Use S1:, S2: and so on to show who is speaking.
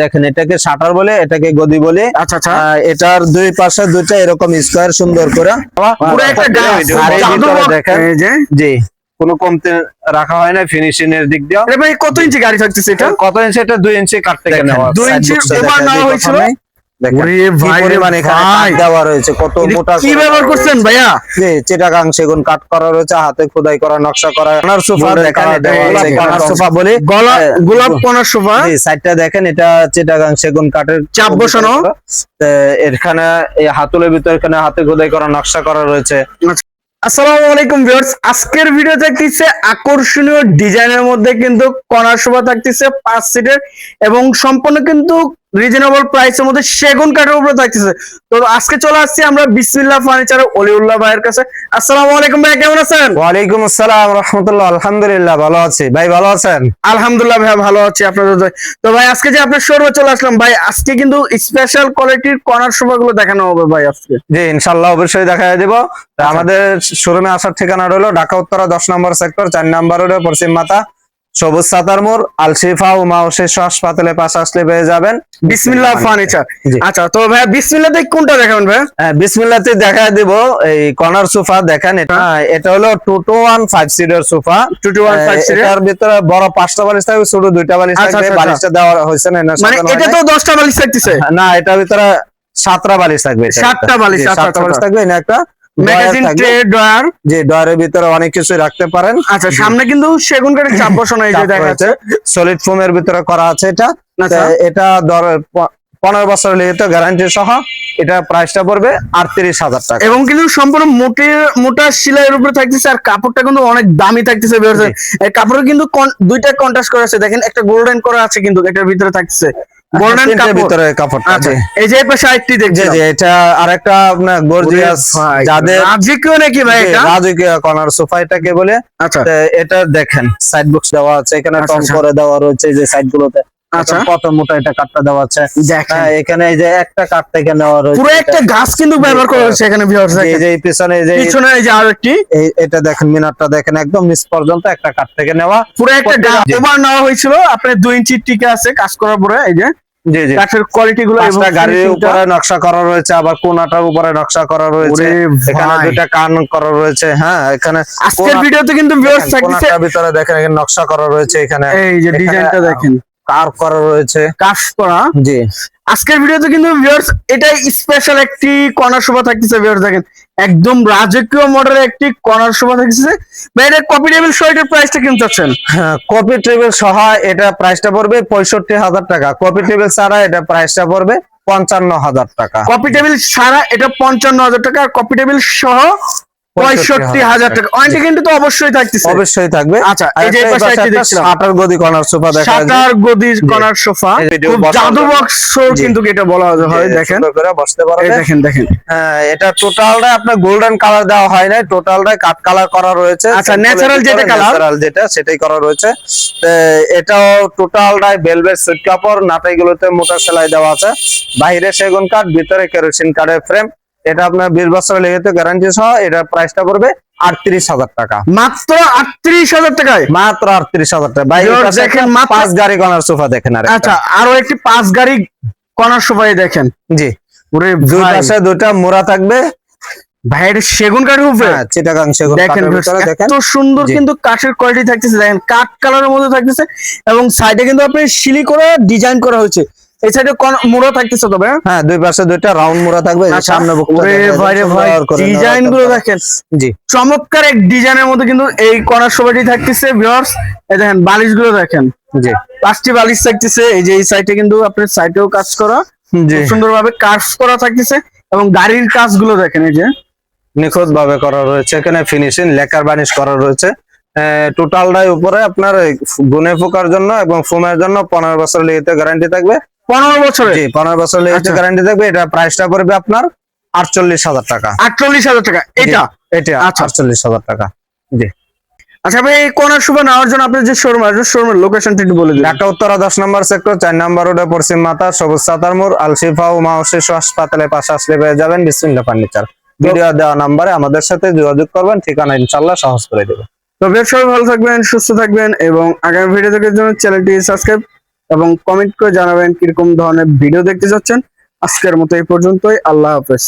S1: দেখেন এটাকে শাটার বলে এটাকে গদি বলে।
S2: আচ্ছা আচ্ছা।
S1: এটার দুই পাশে দুইটা এরকম স্কোয়ার সুন্দর করে। দেখেন
S2: এই যে?
S1: জি। কোনো কমতে রাখা হয় না ফিনিশিং এর দিক দিয়ে।
S2: কত ইঞ্চি গাড়ি থাকতেছে এটা?
S1: কত ইঞ্চি? এটা দুই ইঞ্চি কাটতে
S2: দুই ইঞ্চি
S1: দেখেন,
S2: নেওয়া হয়েছিল?
S1: হাতে খোদাই করা নকশা করা। সোফা সোফা বলে। হ্যাঁ,
S2: গোলাপ কোনার সোফা।
S1: সাইডটা দেখেন এটা চিটাগাং সেগুন কাঠের
S2: চাপ বসানো।
S1: এখানে এই হাতুলের ভিতর এখানে হাতে খোদাই করা নকশা করা রয়েছে।
S2: আসসালামু আলাইকুম ভিউয়ার্স আজকের ভিডিও থাকতেছে আকর্ষণীয় ডিজাইনের মধ্যে কিন্তু কর্নার সোফা থাকতেছে পাঁচ সিটের এবং সম্পূর্ণ কিন্তু রিজনেবল প্রাইসের মধ্যে সেগুন কাঠের উপরে থাকতেছে। তো আজকে চলে আসছি আমরা বিসমিল্লাহ ফার্নিচার অলিউল্লাহ ভাইয়ের কাছে। আসসালামু আলাইকুম ভাই কেমন আছেন?
S1: ওয়ালাইকুম আসসালাম রহমতুল্লাহ আলহামদুলিল্লাহ ভালো আছি। ভাই ভালো আছেন?
S2: আলহামদুলিল্লাহ ভাই ভালো আছি আপনাদের। তো ভাই আজকে যে আপনার শোরুমে চলে আসলাম ভাই আজকে কিন্তু স্পেশাল কোয়ালিটির কর্নার সোফা গুলো দেখানো হবে ভাই আজকে।
S1: জি ইনশাল্লাহ অবশ্যই দেখা দিব। তা আমাদের শোরুমে আসার ঠিকানা রইল ঢাকা উত্তরা দশ নম্বর সেক্টর চার নম্বর রোডে পশ্চিম মাথা। সবুজ সাতার মোড় আলশিফা ও শিশু হাসপাতালে পাশে আসলে পেয়ে যাবেন।
S2: বিসমিল্লাহ ফার্নিচার। আচ্ছা তো ভাই বিসমিল্লাহ কোনটা দেখাবেন ভাই?
S1: হ্যাঁ, বিসমিল্লাতে দেখা দিব এই কর্নার সোফা দেখেন এটা। হ্যাঁ, এটা হলো টু টু ওয়ান ফাইভ সিটের sofa.
S2: Two two one five
S1: এটার ভিতরে বড় পাঁচটা বালিশ থাকবে ছোট দুইটা বালিশ
S2: আচ্ছা,
S1: থাকবে
S2: আচ্ছা,
S1: বালিশটা দেওয়া হয়েছে না না
S2: মানে এটা তো। দশটা বালিশ থাকতেছে?
S1: না এটার ভিতরে সাতটা বালিশ থাকবে
S2: সাতটা বালিশ, আচ্ছা,
S1: সাতটা
S2: আচ্ছা,
S1: বালিশ
S2: আচ্ছা।
S1: থাকবে এনে একটা।
S2: ম্যাগাজিন
S1: dryer থাকবে।
S2: ট্রে ড্রয়ার
S1: যে ডয়ারের ভিতরে অনেক কিছু রাখতে পারেন
S2: আচ্ছা সামনে কিন্তু সেগুন কাঠের চাপ বসানো এই যে দেখা যাচ্ছে
S1: সলিড ফোমের ভিতরে করা আছে এটা
S2: আচ্ছা।
S1: এটা ধর পনেরো বছর লিখিত গ্যারান্টি সহ এটা প্রাইসটা পড়বে আটত্রিশ হাজার টাকা
S2: এবং কিন্তু সম্পূর্ণ মোটা সেলাইয়ের উপরে থাকতেছে আর কাপড়টা কিন্তু অনেক দামি থাকতেছে।
S1: জি।
S2: কিন্তু দুইটা কন্ট্রাস্ট করা আছে দেখেন একটা গোল্ডেন করা আছে কিন্তু এটার ভিতরে থাকতেছে গোল্ডেন কাপড়।
S1: ভিতরে কাপড়টা আছে
S2: এই যে পাশে আরেকটি
S1: জি
S2: দেখছি
S1: জি এটা আরেকটা আপনার গর্জিয়াস যাদের
S2: রাজকীয় নাকি ভাই এটা?
S1: রাজকীয় কর্নার সোফা এটাকে বলে।
S2: আচ্ছা।
S1: এটা দেখেন সাইড বক্স দেওয়া আছে এখানে টম
S2: আচ্ছা।
S1: করে দেওয়া রয়েছে যে সাইড গুলোতে।
S2: আচ্ছা।
S1: কত মোটা এটা দেওয়া আছে? হ্যাঁ, এখানে এই যে একটা কাঠ থেকে নেওয়া রয়েছে
S2: পুরো একটা গাছ কিন্তু ব্যবহার করা হয়েছে এখানে ভিউয়ার্স
S1: যে- যে পিছনে এই যে
S2: পিছনে এই যে আর একটি।
S1: এটা দেখেন মিনারটা দেখেন একদম নিচ পর্যন্ত একটা কাঠ থেকে নেওয়া।
S2: পুরো একটা গাছ ওভার নেওয়া হয়েছিল। আপনার দুই ইঞ্চি টিকে আছে কাজ করার পরে এই যে কাঠের কোয়ালিটি গুলো
S1: গাড়ির উপরে নকশা করা রয়েছে আবার কোনাটার উপরে নকশা করা রয়েছে। এখানে দুইটা কান করা রয়েছে হ্যাঁ এখানে
S2: আজকের ভিডিওতে কিন্তু ভিউয়ার্স
S1: কোনাটার ভিতরে দেখেন এখানে নকশা করা রয়েছে এখানে।
S2: এই যে ডিজাইনটা দেখেন।
S1: কার করা রয়েছে।
S2: কাজ করা।
S1: জি।
S2: আজকের ভিডিওতে কিন্তু ভিউয়ার্স এটা স্পেশাল একটি কর্নার শোভা থাকতেছে ভিউয়ার্স দেখেন। একদম রাজকীয় মডেলের একটি কর্নার শোভা থাকতেছে। ভাই এটা কপি টেবিল শর্টের প্রাইসটা কিনতে চাচ্ছেন?
S1: হ্যাঁ কপি টেবিল সহ এটা প্রাইসটা পড়বে পঁয়ষট্টি হাজার টাকা। কপি টেবিল ছাড়া এটা প্রাইসটা পড়বে পঞ্চান্ন হাজার টাকা।
S2: কপি টেবিল ছাড়া এটা পঞ্চান্ন হাজার টাকা। আর কপি টেবিল সহ পঁয়ষট্টি হাজার টাকা। ওয়ারেন্টি কিন্তু তো অবশ্যই থাকতেছে।
S1: অবশ্যই থাকবে।
S2: আচ্ছা, এই যে পাশে একটা দেখছিলাম।
S1: শাটার গদি কর্নার সোফা দেখা যায়।
S2: সাতার গদি কর্নার সোফা। জাদু বক্স কিন্তু এটা বলা হয় দেখেন।
S1: করে বসতে পারবে
S2: দেখেন দেখেন।
S1: হ্যাঁ, এটা টোটালটা আপনার গোল্ডেন কালার দেওয়া হয় নাই। টোটালটা কাট কালার করা রয়েছে।
S2: আচ্ছা, natural যেটা colour?
S1: ন্যাচারাল যেটা সেটাই করা রয়েছে। এটাও টোটালটাই ভেলভেট সুট কাপড় নাটাইগুলোতে মোটা সেলাই দেওয়া আছে। বাইরে সেগুন কাঠ ভিতরে কেরোসিন কাঠের ফ্রেম এটা আপনার বিশ বছর লেগেতে গ্যারান্টি সহ এটার প্রাইসটা পড়বে আটত্রিশ হাজার টাকা।
S2: মাত্র আটত্রিশ হাজার টাকায়?
S1: মাত্র আটত্রিশ হাজার টাকা।
S2: দেখেন,
S1: পাঁচ গাড়ি কর্নার সোফা দেখেন আর
S2: আচ্ছা আরও একটি পাঁচ গাড়ি কর্নার সোফায় দেখেন।
S1: জি।
S2: ওরে
S1: দুই পাশে দুইটা মোড়া থাকবে।
S2: সেগুন কাঠের উপরে?
S1: হ্যাঁ চিটাগাং সেগুন
S2: দেখেন এত সুন্দর কিন্তু কাঠের কোয়ালিটি থাকতেছে দেখেন কাঠ কালারের মধ্যে থাকতেছে এবং সাইডে কিন্তু আপনি সিলি করে ডিজাইন করা হয়েছে। এই সাইডে মুড়ো থাকতেছে তবে? হ্যাঁ?
S1: দুই পাশে দুইটা রাউন্ড মোড়া থাকবে
S2: আচ্ছা,
S1: সামনে ডিজাইনগুলো
S2: দেখেন।
S1: জি।
S2: চমৎকার এক ডিজাইনের মধ্যে কিন্তু এই কর্নার থাকতেছে ভিউয়ার্স এই দেখেন বালিশগুলো দেখেন।
S1: জি।
S2: পাঁচটি বালিশ থাকতেছে এই যে এই সাইডে কিন্তু আপনার সাইডেও কাজ করা। কাজ করা থাকতেছে এবং গাড়ির কাজগুলো দেখেন এই যে।
S1: নিখুঁত ভাবে করা রয়েছে এখানে ফিনিশিং লেকার বানিশ করা রয়েছে। টোটালটাই উপরে আপনার গুনে পোকার জন্য এবং ফোমের জন্য পনেরো বছর লেগেতে গ্যারান্টি থাকবে।
S2: পনেরো বছরে
S1: জি পনেরো বছর লেগেতে
S2: আচ্ছা।
S1: গ্যারান্টি থাকবে এটা প্রাইসটা পড়বে আপনার আটচল্লিশ হাজার টাকা।
S2: আটচল্লিশ হাজার টাকা এটা?
S1: এটা
S2: আচ্ছা।
S1: আটচল্লিশ হাজার টাকা। জি।
S2: আচ্ছা ভাই নেওয়ার জন্য আপনার যে শোরুম আছে শোরুমের লোকেশনটা একটু বলে দিন।
S1: ঢাকা উত্তরা দশ নম্বর সেক্টর চার নম্বর রোডে পশ্চিম মাতা সবুজ সাতার মোড় আলশিফা ও মা ও হাসপাতালের পাশে আসলে পেয়ে যাবেন ফার্নিচার ভিডিও দেওয়া নাম্বারে আমাদের সাথে যোগাযোগ করবেন ঠিকানা ইনশাল্লাহ সহজ করে দেবো।
S2: তো বেশ সবাই ভালো থাকবেন সুস্থ থাকবেন এবং আগামী ভিডিও দেখার জন্য চ্যানেলটি সাবস্ক্রাইব এবং কমেন্ট করে জানাবেন কীরকম ধরনের ভিডিও দেখতে চাচ্ছেন আজকের মতো এই পর্যন্তই। আল্লাহ হাফেজ।